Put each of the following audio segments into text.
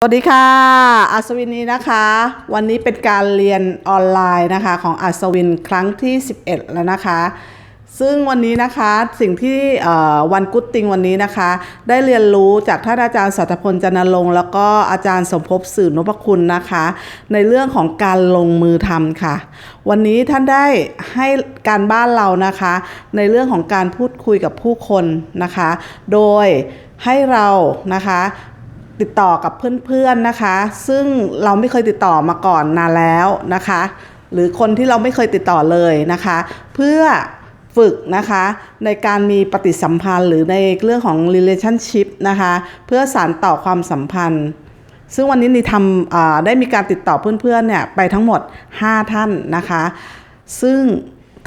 สวัสดีค่ะ อัศวินนี้นะคะ วันนี้เป็นการเรียนออนไลน์นะคะของอัศวินครั้งที่ 11 แล้วนะคะ ซึ่งวันนี้นะคะสิ่งที่วันกุ๊ดติงวันนี้นะคะ ได้เรียนรู้จากท่านอาจารย์สัตพลจันทรงค์แล้วก็อาจารย์สมภพสื่อนพคุณนะคะ ในเรื่องของการลงมือทำค่ะ วันนี้ท่านได้ให้การบ้านเรานะคะ ในเรื่องของการพูดคุยกับผู้คนนะคะ โดยให้เรานะคะ ติดต่อกับเพื่อนๆนะคะ ซึ่งเราไม่เคยติดต่อมาก่อนนานแล้วนะคะ หรือคนที่เราไม่เคยติดต่อเลยนะคะ เพื่อฝึกนะคะในการมีปฏิสัมพันธ์หรือในเรื่องของ relationship นะคะ เพื่อสานต่อความสัมพันธ์ ซึ่งวันนี้นี่ทำได้มีการติดต่อเพื่อนๆเนี่ยไปทั้งหมด 5 ท่านนะคะ ซึ่ง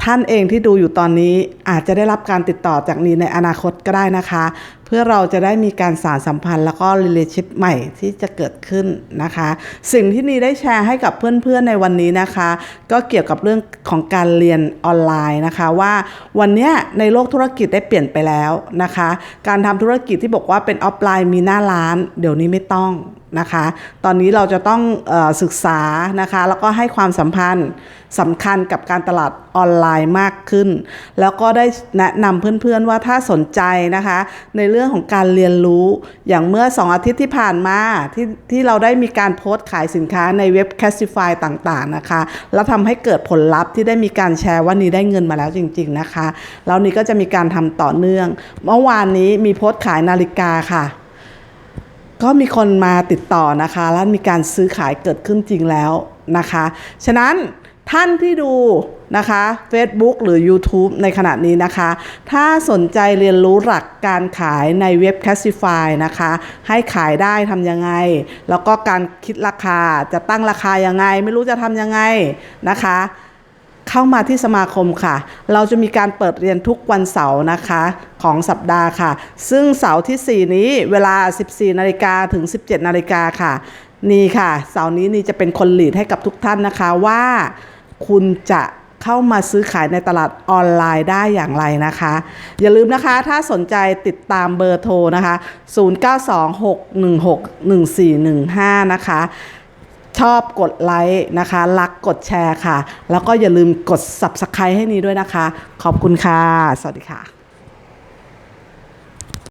ท่านเองที่ดูอยู่ตอนนี้อาจจะได้รับการติดต่อจากนี้ในอนาคตก็ได้นะคะ เพื่อเราจะได้มีการสารสัมพันธ์แล้วก็ relationship ใหม่ที่จะเกิดขึ้นนะคะ สิ่งที่นีได้แชร์ให้กับเพื่อนๆในวันนี้นะคะ ก็เกี่ยวกับเรื่องของการเรียนออนไลน์นะคะ ว่าวันนี้ในโลกธุรกิจได้เปลี่ยนไปแล้วนะคะ การทำธุรกิจที่บอกว่าเป็นออฟไลน์มีหน้าร้าน เดี๋ยวนี้ไม่ต้อง นะคะ ตอนนี้เราจะต้องออศึกษานะคะ แล้วก็ให้ความสัมพันธ์สำคัญกับการตลาดออนไลน์มากขึ้น แล้วก็ได้แนะนำเพื่อนๆว่าถ้าสนใจนะคะ ในเรื่องของการเรียนรู้อย่างเมื่อ 2 อาทิตย์ที่ผ่านมาที่ที่เราได้มีการโพสต์ขายสินค้าในเว็บ c a s t i f y ต่างๆนะคะ แล้วทำให้เกิดผลลัพธ์ที่ได้มีการแชร์ว่านี้ได้เงินมาแล้วจริง ๆนะคะ แล้วนี้ก็จะมีการทำต่อเนื่อง เมื่อวานนี้มีโพสต์ขายนาฬิกาค่ะ ก็มีคนมาติดต่อนะคะ แล้วมีการซื้อขายเกิดขึ้นจริงแล้วนะคะ ฉะนั้นท่านที่ดูนะคะ Facebook หรือ YouTube ในขณะนี้นะคะ ถ้าสนใจเรียนรู้หลักการขายในเว็บ Castify นะคะ ให้ขายได้ทำยังไง แล้วก็การคิดราคาจะตั้งราคายังไง ไม่รู้จะทำยังไงนะคะ เข้ามาที่สมาคมค่ะ เราจะมีการเปิดเรียนทุกวันเสาร์นะคะของสัปดาห์ค่ะ ซึ่งเสาร์ที่ 4 นี้เวลา 14 นาฬิกาถึง 17 นาฬิกาค่ะ นี่ค่ะ เสาร์นี้นี่จะเป็นคนหลีดให้กับทุกท่านนะคะว่าคุณจะเข้ามาซื้อขายในตลาดออนไลน์ได้อย่างไรนะคะ อย่าลืมนะคะถ้าสนใจติดตามเบอร์โทรนะคะ 0926161415 นะคะ ชอบกดไลค์นะคะรักกดแชร์ค่ะ แล้วก็อย่าลืมกด Subscribe ให้นี้ด้วยนะคะ ขอบคุณค่ะ สวัสดีค่ะ